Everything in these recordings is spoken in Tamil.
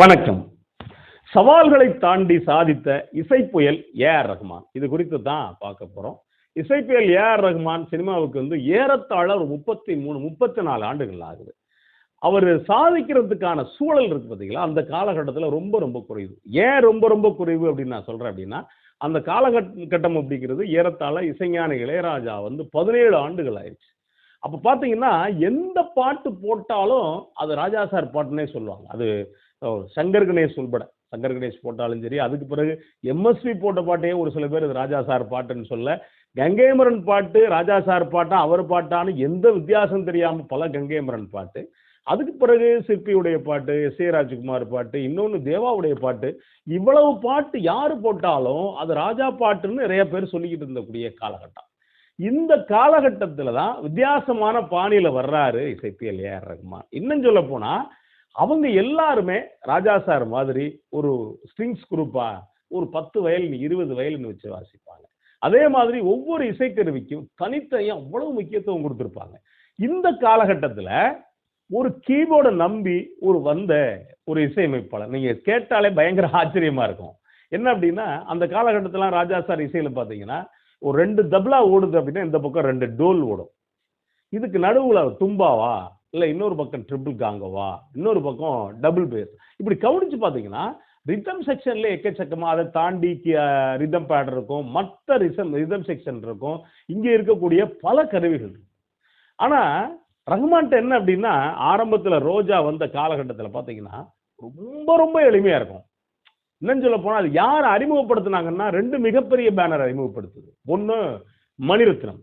வணக்கம். சவால்களை தாண்டி சாதித்த இசைப்புயல் ஏ ஆர் ரஹ்மான் இது குறித்து தான் பார்க்க போறோம். இசைப்புயல் ஏ ஆர் ரஹ்மான் சினிமாவுக்கு வந்து ஏறத்தாழ ஒரு முப்பத்தி மூணு முப்பத்தி நாலு ஆண்டுகள் ஆகுது. அவர் சாதிக்கிறதுக்கான சூழல் இருக்கு பார்த்தீங்களா அந்த காலகட்டத்தில் ரொம்ப ரொம்ப குறைவு. ஏன் ரொம்ப ரொம்ப குறைவு அப்படின்னு நான் சொல்றேன் அப்படின்னா அந்த காலகட்டம் அப்படிங்கிறது ஏறத்தாழ இசைஞான இளையராஜா வந்து பதினேழு ஆண்டுகள் ஆயிடுச்சு. அப்போ பார்த்தீங்கன்னா எந்த பாட்டு போட்டாலும் அது ராஜா சார் பாட்டுன்னே சொல்லுவாங்க. அது அஹ், சங்கர் கணேஷ் உள்பட. சங்கர் கணேஷ் போட்டாலும் சரி அதுக்கு பிறகு எம்எஸ்வி போட்ட பாட்டையே ஒரு சில பேர் இது ராஜா சார் பாட்டுன்னு சொல்ல. கங்கைமரன் பாட்டு ராஜா சார் பாட்டா அவர் பாட்டான்னு எந்த வித்தியாசம் தெரியாமல் பல கங்கைமரன் பாட்டு. அதுக்கு பிறகு சிற்பியுடைய பாட்டு எஸ் ஏ ராஜ்குமார் பாட்டு இன்னொன்று தேவாவுடைய பாட்டு. இவ்வளவு பாட்டு யார் போட்டாலும் அது ராஜா பாட்டுன்னு நிறைய பேர் சொல்லிக்கிட்டு இருந்தக்கூடிய காலகட்டம். இந்த காலகட்டத்தில் தான் வித்தியாசமான பாணியில் வர்றாரு இசைப்பியல் ஏஆர் ரகுமான். இன்னும் சொல்ல போனால் அவங்க எல்லாருமே ராஜா சார் மாதிரி ஒரு ஸ்ட்ரிங்ஸ் குரூப்பா ஒரு பத்து வயலின் இருபது வயலின் வச்சு வாசிப்பாங்க. அதே மாதிரி ஒவ்வொரு இசைக்கருவிக்கும் தனித்தனியாக அவ்வளவு முக்கியத்துவம் கொடுத்துருப்பாங்க. இந்த காலகட்டத்தில் ஒரு கீபோர்டை நம்பி ஒரு வந்த ஒரு இசையமைப்பாளர் நீங்க கேட்டாலே பயங்கர ஆச்சரியமா இருக்கும். என்ன அப்படின்னா அந்த காலகட்டத்துல ராஜா சார் இசையில பாத்தீங்கன்னா ஒரு ரெண்டு தப்லா ஓடுது அப்படின்னா இந்த பக்கம் ரெண்டு டோல் ஓடும். இதுக்கு நடுவுல தும்பாவா இல்லை இன்னொரு பக்கம் ட்ரிபிள் காங்கவா இன்னொரு பக்கம் டபுள் பேஸ் இப்படி கவனிச்சு பார்த்தீங்கன்னா ரிதம் செக்ஷன்ல எக்கச்சக்கமாக அதை தாண்டி ரிதம் பேட் இருக்கும். மற்ற ரிசம் ரிதம் செக்ஷன் இருக்கும். இங்கே இருக்கக்கூடிய பல கருவிகள் ஆனால் ரஹ்மான்ட்ட என்ன அப்படின்னா ஆரம்பத்தில் ரோஜா வந்த காலகட்டத்தில் பார்த்தீங்கன்னா ரொம்ப ரொம்ப எளிமையாக இருக்கும். என்னன்னு சொல்ல போனால் அது யார் அறிமுகப்படுத்தினாங்கன்னா ரெண்டு மிகப்பெரிய பேனர் அறிமுகப்படுத்துது. ஒன்று மணிரத்னம்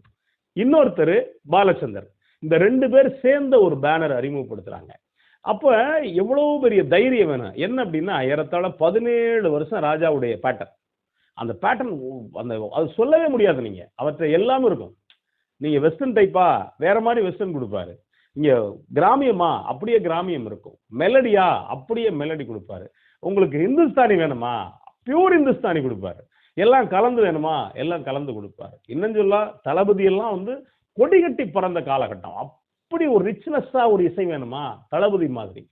இன்னொருத்தர் பாலச்சந்தர். இந்த ரெண்டு பேர் சேர்ந்த ஒரு பேனர் அறிமுகப்படுத்துறாங்க. அப்ப எவ்வளவு பெரிய தைரியம் வேணும்? என்ன அப்படின்னா ஏறத்தாழ பதினேழு வருஷம் ராஜாவுடைய பேட்டர்ன் அந்த பேட்டர்ன் அந்த அது சொல்லவே முடியாது நீங்க. அவற்றை எல்லாமே இருக்கும். நீங்க வெஸ்டர்ன் டைப்பா வேற மாதிரி வெஸ்டர்ன் கொடுப்பாரு. இங்க கிராமியமா அப்படியே கிராமியம் இருக்கும். மெலடியா அப்படியே மெலடி கொடுப்பாரு. உங்களுக்கு இந்துஸ்தானி வேணுமா? பியூர் இந்துஸ்தானி கொடுப்பாரு. எல்லாம் கலந்து வேணுமா? எல்லாம் கலந்து கொடுப்பாரு. இன்னும் சொல்ல தளபதி எல்லாம் வந்து கொடி கட்டி பறந்த காலகட்டம். அப்படி ஒரு ரிச்னஸ்ஸா ஒரு இசை வேணுமா? தளபதி மாதிரி.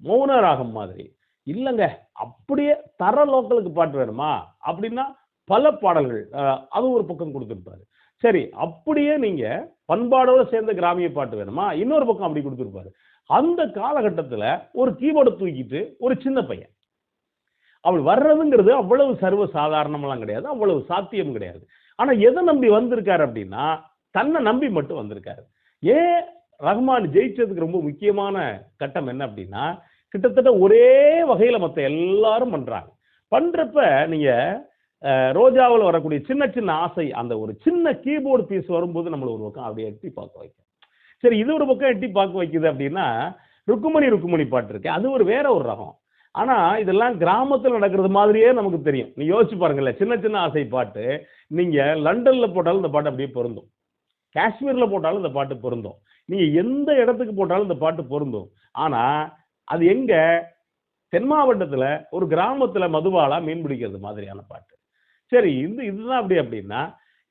மௌன ராகம் மாதிரி. இல்லைங்க அப்படியே தர லோக்கலுக்கு பாட்டு வேணுமா? அப்படின்னா பல பாடல்கள் அது ஒரு பக்கம் கொடுத்துருப்பாரு. சரி அப்படியே நீங்க பண்பாடோட சேர்ந்த கிராமிய பாட்டு வேணுமா? இன்னொரு பக்கம் அப்படி கொடுத்துருப்பாரு. அந்த காலகட்டத்தில் ஒரு கீபோர்டை தூக்கிட்டு ஒரு சின்ன பையன். அவள் வர்றதுங்கிறது அவ்வளவு சர்வ சாதாரணமெல்லாம் கிடையாது அவ்வளவு சாத்தியம் கிடையாது. ஆனால் எதை நம்பி வந்திருக்காரு அப்படின்னா தன்னை நம்பி மட்டும் வந்திருக்காரு. ஏன் ரஹ்மான் ஜெயிச்சதுக்கு ரொம்ப முக்கியமான கட்டம் என்ன அப்படின்னா கிட்டத்தட்ட ஒரே வகையில் மற்ற எல்லாரும் பண்ணுறாங்க பண்ணுறப்ப நீங்கள் ரோஜாவில் வரக்கூடிய சின்ன சின்ன ஆசை அந்த ஒரு சின்ன கீபோர்டு பீஸ் வரும்போது நம்மளை ஒரு பக்கம் அப்படியே எட்டி பார்க்க வைக்கும். சரி இது ஒரு பக்கம் எட்டி பார்க்க வைக்குது அப்படின்னா ருக்குமணி ருக்குமணி பாட்டு இருக்கு அது ஒரு வேற ஒரு ரகம். ஆனா இதெல்லாம் கிராமத்தில் நடக்கிறது மாதிரியே நமக்கு தெரியும். நீ யோசிச்சு பாருங்களேன் சின்ன சின்ன ஆசை பாட்டு நீங்க லண்டன்ல போட்டாலும் இந்த பாட்டு அப்படியே பொருந்தும். காஷ்மீரில் போட்டாலும் இந்த பாட்டு பொருந்தும். நீங்கள் எந்த இடத்துக்கு போட்டாலும் இந்த பாட்டு பொருந்தும். ஆனால் அது எங்கே? தென் மாவட்டத்தில் ஒரு கிராமத்தில் மதுபாலா மீன் பிடிக்கிறது மாதிரியான பாட்டு. சரி இந்த இதுதான் அப்படி அப்படின்னா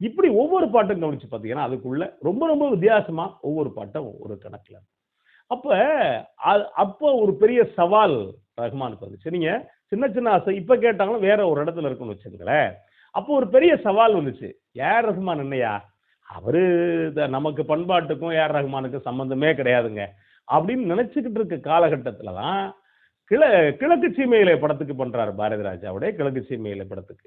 இப்படி ஒவ்வொரு பாட்டும் கவனிச்சு பார்த்தீங்கன்னா அதுக்குள்ளே ரொம்ப ரொம்ப வித்தியாசமாக ஒவ்வொரு பாட்டும் ஒரு கணக்கில் அப்போ அது அப்போ ஒரு பெரிய சவால் ரஹ்மானுக்கு வந்துச்சு. நீங்கள் சின்ன சின்ன ஆசை இப்போ கேட்டாங்களும் வேற ஒரு இடத்துல இருக்குன்னு வச்சுக்கங்களேன். அப்போ ஒரு பெரிய சவால் வந்துச்சு. ஏர் ரஹ்மான் என்னையா? அவர் நமக்கு பண்பாட்டுக்கும் ஏஆர் ரஹ்மானுக்கும் சம்மந்தமே கிடையாதுங்க. அப்படின்னு நினைச்சுக்கிட்டு இருக்க காலகட்டத்தில் தான் கிழ கிழக்கு சீமையில படத்துக்கு பண்ணுறாரு பாரதி ராஜாவுடைய கிழக்கு சீமையில படத்துக்கு.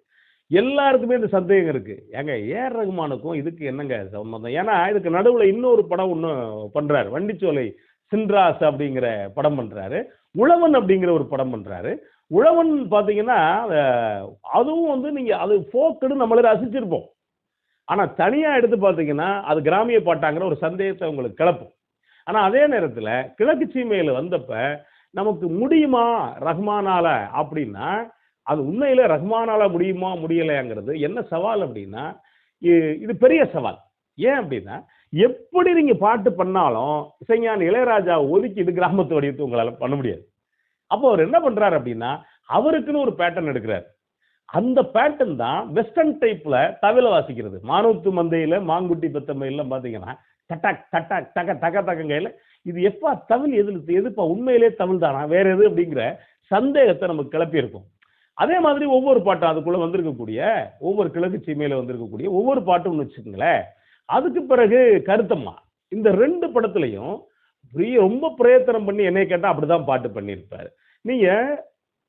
எல்லாருக்குமே இந்த சந்தேகம் இருக்குது ஏங்க ஏஆர் ரகுமானுக்கும் இதுக்கு என்னங்க சம்மந்தம் ஏன்னா இதுக்கு நடுவில் இன்னொரு படம் ஒன்று பண்ணுறாரு வண்டிச்சோலை சின்ராஸ் அப்படிங்கிற படம் பண்ணுறாரு உழவன் அப்படிங்கிற ஒரு படம் பண்ணுறாரு உழவன் பார்த்தீங்கன்னா அதுவும் வந்து நீங்கள் அது ஃபோக்குன்னு நம்மளே ரசிச்சிருப்போம். ஆனால் தனியாக எடுத்து பார்த்தீங்கன்னா அது கிராமிய பாட்டாங்கிற ஒரு சந்தேகத்தை உங்களுக்கு கிளப்பும். ஆனால் அதே நேரத்தில் கிழக்கு சீமையில் வந்தப்ப நமக்கு முடியுமா ரஹ்மானால அப்படின்னா அது உண்மையில் ரஹ்மானால முடியுமா முடியலையாங்கிறது என்ன சவால் அப்படின்னா இ- இது பெரிய சவால். ஏன் அப்படின்னா எப்படி நீங்கள் பாட்டு பண்ணாலும் இசைஞான் இளையராஜா ஒதுக்கிட்டு கிராமத்து வடிவத்தை உங்களால் பண்ண முடியாது. அப்போ அவர் என்ன பண்ணுறாரு அப்படின்னா அவருக்குன்னு ஒரு பேட்டர்ன் எடுக்கிறார். அந்த பேட்டர்ன் தான் வெஸ்டர்ன் டைப்ல தவில வாசிக்கிறது. மானூத்து மந்தையில மாங்குட்டி பெத்தமையில பாத்தீங்கன்னா தட்டாக் தட்டாக் டக தக டகங்கையில இது எப்பா தமிழ் எதில் எதுப்பா உண்மையிலே தமிழ் தானா? வேற எது அப்படிங்கிற சந்தேகத்தை நமக்கு கிளப்பியிருக்கும் அதே மாதிரி ஒவ்வொரு பாட்டும் அதுக்குள்ள வந்திருக்கக்கூடிய ஒவ்வொரு கிழக்கு சீமையில வந்திருக்கக்கூடிய ஒவ்வொரு பாட்டும் வச்சுக்கோங்களேன். அதுக்கு பிறகு கருத்தம்மா. இந்த ரெண்டு படத்துலையும் பெரிய ரொம்ப பிரயத்தனம் பண்ணி என்னை கேட்டால் அப்படிதான் பாட்டு பண்ணியிருப்பாரு. நீங்க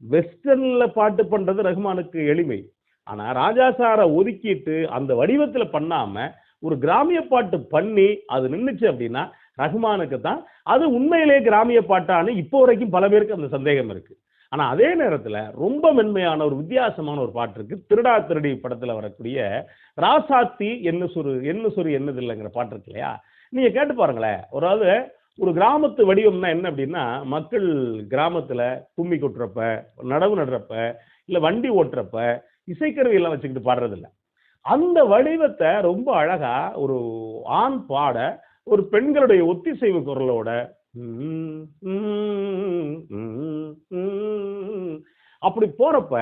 வெஸ்டர்ன்ல பாட்டு பண்றது ரஹ்மானுக்கு எளிமை. ஆனா ராஜா சாரை ஒதுக்கிட்டு அந்த வடிவத்துல பண்ணாம ஒரு கிராமிய பாட்டு பண்ணி அது நின்றுச்சு அப்படின்னா ரஹ்மானுக்கு தான் அது உண்மையிலே கிராமிய பாட்டான்னு இப்போ வரைக்கும் பல பேருக்கு அந்த சந்தேகம் இருக்கு. ஆனா அதே நேரத்துல ரொம்ப மென்மையான ஒரு வித்தியாசமான ஒரு பாட்டு இருக்கு. திருடா திருடி படத்துல வரக்கூடிய ராசாத்தி என்ன சொரு என்ன சொரு என்னது இல்லைங்கிற பாட்டு இருக்கு இல்லையா? நீங்க கேட்டு பாருங்களேன். அதாவது ஒரு கிராமத்து வடிவம்னா என்ன அப்படின்னா மக்கள் கிராமத்தில் கும்மி கொட்டுறப்ப நடவு நடுறப்ப இல்லை வண்டி ஓட்டுறப்ப இசைக்கருவியெல்லாம் வச்சுக்கிட்டு பாடுறதில்ல. அந்த வடிவத்தை ரொம்ப அழகா ஒரு ஆண் பாட ஒரு பெண்களுடைய ஒத்திசைவு குரலோட அப்படி போறப்ப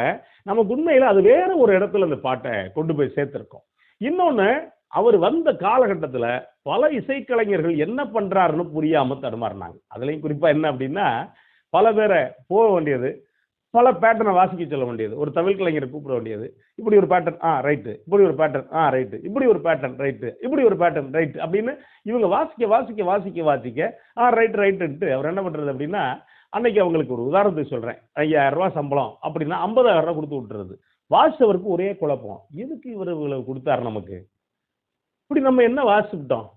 நமக்கு உண்மையில அது வேற ஒரு இடத்துல அந்த பாட்டை கொண்டு போய் சேர்த்திருக்கோம். இன்னொன்னு அவர் வந்த காலகட்டத்தில் பல இசைக்கலைஞர்கள் என்ன பண்ணுறாருன்னு புரியாமல் தடுமாறினாங்க. அதுலேயும் குறிப்பாக என்ன அப்படின்னா பல பேரை போக வேண்டியது பல பேட்டர்னை வாசிக்க சொல்ல வேண்டியது. ஒரு தமிழ் கலைஞரை கூப்பிட வேண்டியது. இப்படி ஒரு பேட்டர்ன் ஆ ரைட்டு இப்படி ஒரு பேட்டர்ன் ஆ ரைட்டு இப்படி ஒரு பேட்டர்ன் ரைட்டு இப்படி ஒரு பேட்டர்ன் ரைட்டு அப்படின்னு இவங்க வாசிக்க வாசிக்க வாசிக்க வாசிக்க ஆ ரைட் ரைட்டுன்ட்டு அவர் என்ன பண்ணுறது அப்படின்னா அன்னைக்கு அவங்களுக்கு ஒரு உதாரணத்துக்கு சொல்கிறேன் ஐயாயிரம் சம்பளம் அப்படின்னா ஐம்பதாயிரம் கொடுத்து விட்டுறது. வாசிச்சவருக்கு ஒரே குழப்பம். எதுக்கு இவர் இவ்வளவு கொடுத்தாரு நமக்கு? இப்படி நம்ம என்ன வாசிச்சுட்டோம்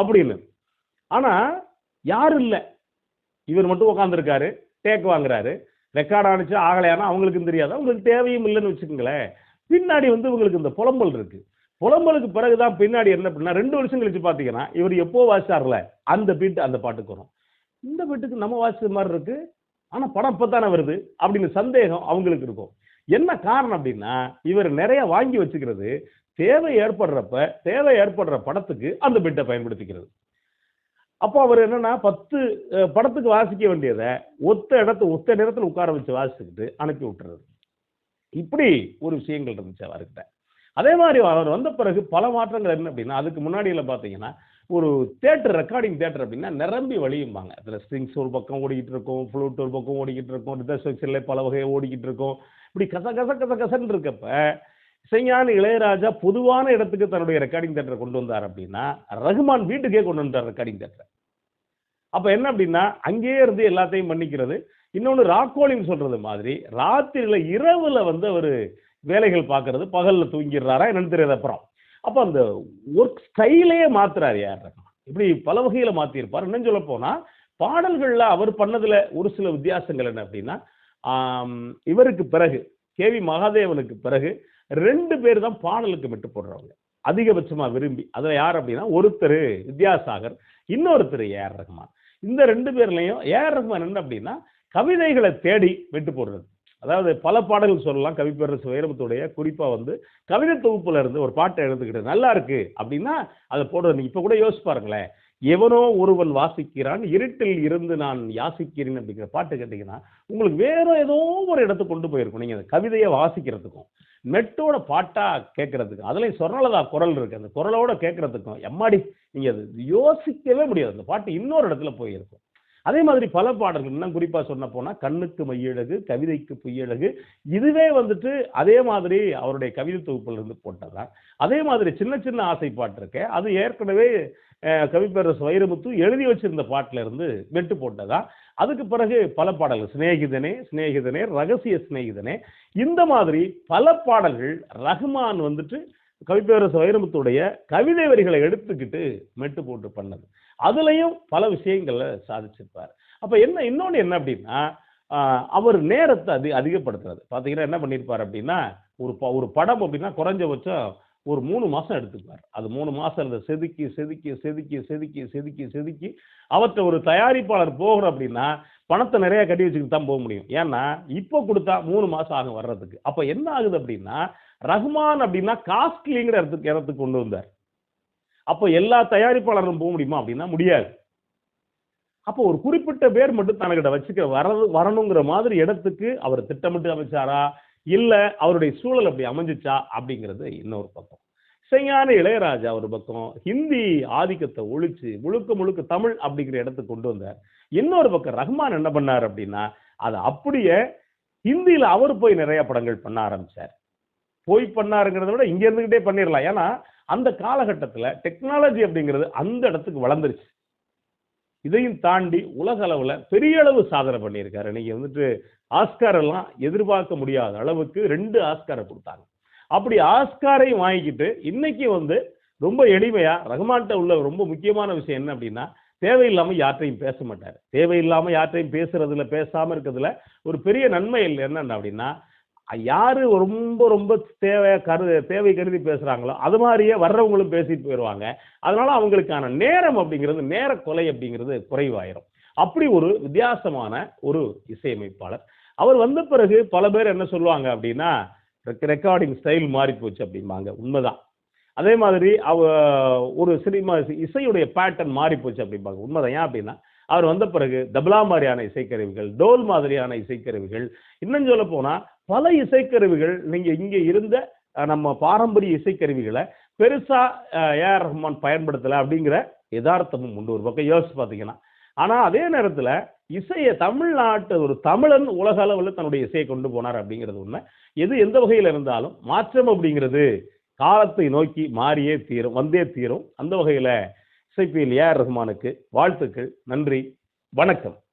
அப்படின்னு. ஆனா யாரும் இல்லை. இவர் மட்டும் உட்காந்துருக்காரு டேக் வாங்குறாரு ரெக்கார்ட் ஆனிச்சு ஆகலையானா அவங்களுக்கும் தெரியாது. அவங்களுக்கு தேவையும் இல்லைன்னு வச்சுக்கோங்களேன். பின்னாடி வந்து உங்களுக்கு இந்த புலம்பல் இருக்கு. புலம்பலுக்கு பிறகுதான் பின்னாடி என்ன அப்படின்னா ரெண்டு வருஷம் கழிச்சு பார்த்தீங்கன்னா இவர் எப்போ வாசிச்சார்ல? அந்த பீட் அந்த பாட்டுக்கு வரும். இந்த பீட்டுக்கு நம்ம வாசிச்ச மாதிரி இருக்கு. ஆனா படம் இப்பதானே வருது அப்படின்னு சந்தேகம் அவங்களுக்கு இருக்கும். என்ன காரணம் அப்படின்னா இவர் நிறைய வாங்கி வச்சுக்கிறது தேவை ஏற்படுறப்ப தேவை ஏற்படுற படத்துக்கு அந்த பிட்டை பயன்படுத்திக்கிறது. அப்போ அவர் என்னன்னா பத்து படத்துக்கு வாசிக்க வேண்டியதை ஒத்த இடத்து ஒத்த நேரத்தில் உட்கார வச்சு வாசிச்சுக்கிட்டு அனுப்பி விட்டுறது. இப்படி ஒரு விஷயங்கள் இருந்துச்சு அவர்கிட்ட. அதே மாதிரி அவர் வந்த பிறகு பல மாற்றங்கள் என்ன அப்படின்னா அதுக்கு முன்னாடியில் பார்த்தீங்கன்னா ஒரு தேட்டர் ரெக்கார்டிங் தேட்டர் அப்படின்னா நிரம்பி வழியும்பாங்க. அதில் ஸ்ட்ரிங்ஸ் ஒரு பக்கம் ஓடிக்கிட்டு இருக்கும் ஃப்ளூட் ஒரு பக்கம் ஓடிக்கிட்டு இருக்கும் ரிதர்ஸ் பல வகையை ஓடிக்கிட்டு இருக்கும். இப்படி கச கச கச கசன்னு இருக்கப்ப இசைஞானி இளையராஜா பொதுவான இடத்துக்கு தன்னுடைய ரெக்கார்டிங் தேட்டரை கொண்டு வந்தார் அப்படின்னா ரகுமான் வீட்டுக்கே கொண்டு வந்தார் ரெக்கார்டிங் தேட்டரை அப்போ என்ன அப்படின்னா அங்கேயே இருந்து எல்லாத்தையும் பண்ணிக்கிறது இன்னொன்று ராக்கோலின்னு சொல்கிறது மாதிரி ராத்திரியில் இரவில் வந்து அவர் வேலைகள் பார்க்கறது பகலில் தூங்கிடுறாரா என்னன்னு தெரியாத அப்புறம். அப்போ அந்த ஒர்க் ஸ்டைலே மாத்துறாரு யார் ரகுமான்? இப்படி பல வகையில் மாற்றியிருப்பார் என்னன்னு சொல்ல போனால் பாடல்களில் அவர் பண்ணதில் ஒரு சில வித்தியாசங்கள் என்ன அப்படின்னா இவருக்கு பிறகு கேவி மகாதேவனுக்கு பிறகு ரெண்டு பேர் தான் பாடலுக்கு மெட்டு போடுறவங்க அதிகபட்சமாக விரும்பி அதில் யார் அப்படின்னா ஒருத்தர் வித்யாசாகர் இன்னொருத்தர் ஏஆர் ரஹ்மான் இந்த ரெண்டு பேர்லையும் ஏஆர் ரஹ்மான் என்ன அப்படின்னா கவிதைகளை தேடி வெட்டு போடுறது அதாவது பல பாடல்கள் சொல்லலாம் கவிப்பேரரசு வைரமுத்துடைய குறிப்பாக வந்து கவிதை தொகுப்புல இருந்து ஒரு பாட்டை எழுந்துக்கிட்டு நல்லா இருக்கு அப்படின்னா அதை போடுறது. இப்போ கூட யோசிச்சு பாருங்களேன். எவனோ ஒருவன் வாசிக்கிறான் இருட்டில் இருந்து நான் யாசிக்கிறேன் அப்படிங்கிற பாட்டு கேட்டீங்கன்னா உங்களுக்கு வேற ஏதோ ஒரு இடத்துக்கு கொண்டு போயிருக்கும். நீங்க அந்த கவிதையை வாசிக்கிறதுக்கும் மெட்டோட பாட்டா கேட்கறதுக்கு அதுலயும் சொர்ணலதா குரல் இருக்கு. அந்த குரலோட கேட்கறதுக்கும் எம்மாடி நீங்க அது யோசிக்கவே முடியாது. அந்த பாட்டு இன்னொரு இடத்துல போயிருக்கும். அதே மாதிரி பல பாடல்கள் இன்னும் குறிப்பா சொன்ன போனா கண்ணுக்கு மையழகு கவிதைக்கு பொய்யழகு இதுவே வந்துட்டு அதே மாதிரி அவருடைய கவிதை தொகுப்புல இருந்து போட்டதான் அதே மாதிரி சின்ன சின்ன ஆசை பாட்டு இருக்கேன் அது ஏற்கனவே கவிப்பேரரசு வைரமுத்து எழுதி வச்சிருந்த பாட்டுல இருந்து வெட்டு போட்டதா? அதுக்கு பிறகு பல பாடல்கள். சிநேகிதனே சிநேகிதனே ரகசிய சிநேகிதனே. இந்த மாதிரி பல பாடல்கள் ரஹ்மான் வந்துட்டு கவிப்பேரரசு வைரமுத்துடைய கவிதை வரிகளை எடுத்துக்கிட்டு மெட்டு போட்டு பண்ணது. அதுலயும் பல விஷயங்களை சாதிச்சிருப்பார். அப்ப என்ன இன்னொன்று என்ன அப்படின்னா அவர் நேரத்தை அதி அதிகப்படுத்துறது. பாத்தீங்கன்னா என்ன பண்ணியிருப்பார் அப்படின்னா ஒரு ப- ஒரு படம் அப்படின்னா குறைஞ்சபட்சம் ஒரு மூணு மாதம் எடுத்துக்குவார் அது மூணு மாதம் அதை செதுக்கி செதுக்கி செதுக்கி செதுக்கி செதுக்கி செதுக்கி அவற்றை ஒரு தயாரிப்பாளர் போகிறோம் அப்படின்னா பணத்தை நிறைய கட்டி வச்சுக்கிட்டு தான் போக முடியும். ஏன்னா இப்போ கொடுத்தா மூணு மாதம் ஆகும் வர்றதுக்கு. அப்போ என்ன ஆகுது அப்படின்னா ரஹ்மான் அப்படின்னா காஸ்ட்லிங்கிற இடத்துக்கு இடத்துக்கு கொண்டு வந்தார். அப்போ எல்லா தயாரிப்பாளரும் போக முடியுமா அப்படின்னா முடியாது. அப்போ ஒரு குறிப்பிட்ட பேர் மட்டும் தனக்கிட்ட வச்சுக்க வரது வரணுங்கிற மாதிரி இடத்துக்கு அவர் திட்டமிட்டு அமைச்சாரா? இல்லை அவருடைய சூழல் அப்படி அமைஞ்சிச்சா? அப்படிங்கிறது இன்னொரு பக்கம். இசைஞான இளையராஜா ஒரு பக்கம் ஹிந்தி ஆதிக்கத்தை ஒழிச்சு முழுக்க முழுக்க தமிழ் அப்படிங்கிற இடத்துக்கு கொண்டு வந்தார். இன்னொரு பக்கம் ரஹ்மான் என்ன பண்ணார் அப்படின்னா அதை அப்படியே ஹிந்தியில் அவர் போய் நிறைய படங்கள் பண்ண ஆரம்பிச்சார். போய் பண்ணாருங்கிறத விட இங்கே இருந்துக்கிட்டே பண்ணிடலாம் ஏன்னா அந்த காலகட்டத்தில் டெக்னாலஜி அப்படிங்கிறது அந்த இடத்துக்கு வளர்ந்துருச்சு. இதையும் தாண்டி உலக அளவில் பெரிய அளவு சாதனை பண்ணியிருக்காரு. நீங்க வந்துட்டு ஆஸ்கார் எல்லாம் எதிர்பார்க்க முடியாத அளவுக்கு ரெண்டு ஆஸ்காரை கொடுத்தாங்க. அப்படி ஆஸ்காரையும் வாங்கிக்கிட்டு இன்னைக்கு வந்து ரொம்ப எளிமையா ரஹ்மான்கிட்ட உள்ள ரொம்ப முக்கியமான விஷயம் என்ன அப்படின்னா தேவையில்லாமல் யார்ட்டையும் பேச மாட்டார். தேவையில்லாமல் யார்ட்டையும் பேசுறதுல பேசாமல் இருக்கிறதுல ஒரு பெரிய நன்மை இல்லை. என்ன அப்படின்னா யாரு ரொம்ப ரொம்ப தேவை கரு தேவை கருதி பேசுறாங்களோ அது மாதிரியே வர்றவங்களும் பேசிட்டு போயிடுவாங்க அதனால அவங்களுக்கான நேரம் அப்படிங்கிறது நேர கொலை அப்படிங்கிறது குறைவாயிரும். அப்படி ஒரு வித்தியாசமான ஒரு இசையமைப்பாளர். அவர் வந்த பிறகு பல பேர் என்ன சொல்லுவாங்க அப்படின்னா ரெக்கார்டிங் ஸ்டைல் மாறி போச்சு அப்படிம்பாங்க. உண்மைதான். அதே மாதிரி அவ ஒரு சினிமா இசையுடைய பேட்டர்ன் மாறி போச்சு அப்படிம்பாங்க. உண்மைதான். ஏன் அப்படின்னா அவர் வந்த பிறகு தபலா மாதிரியான இசைக்கருவிகள் டோல் மாதிரியான இசைக்கருவிகள் இன்னும் சொல்ல போனால் பல இசைக்கருவிகள் நீங்கள் இங்கே இருந்த நம்ம பாரம்பரிய இசைக்கருவிகளை பெருசாக ஏஆர் ரஹ்மான் பயன்படுத்தலை அப்படிங்கிற யதார்த்தமும் உண்டு. ஒரு பக்கம் யோசிச்சு பார்த்தீங்கன்னா ஆனால் அதே நேரத்தில் இசையை தமிழ்நாட்டு ஒரு தமிழன் உலக அளவில் தன்னுடைய இசையை கொண்டு போனார் அப்படிங்கிறது உண்மை. எது எந்த வகையில் இருந்தாலும் மாற்றம் அப்படிங்கிறது காலத்தை நோக்கி மாறியே தீரும் வந்தே தீரும். அந்த வகையில் இசைப்பியல் ஏஆர் ரஹ்மானுக்கு வாழ்த்துக்கள். நன்றி. வணக்கம்.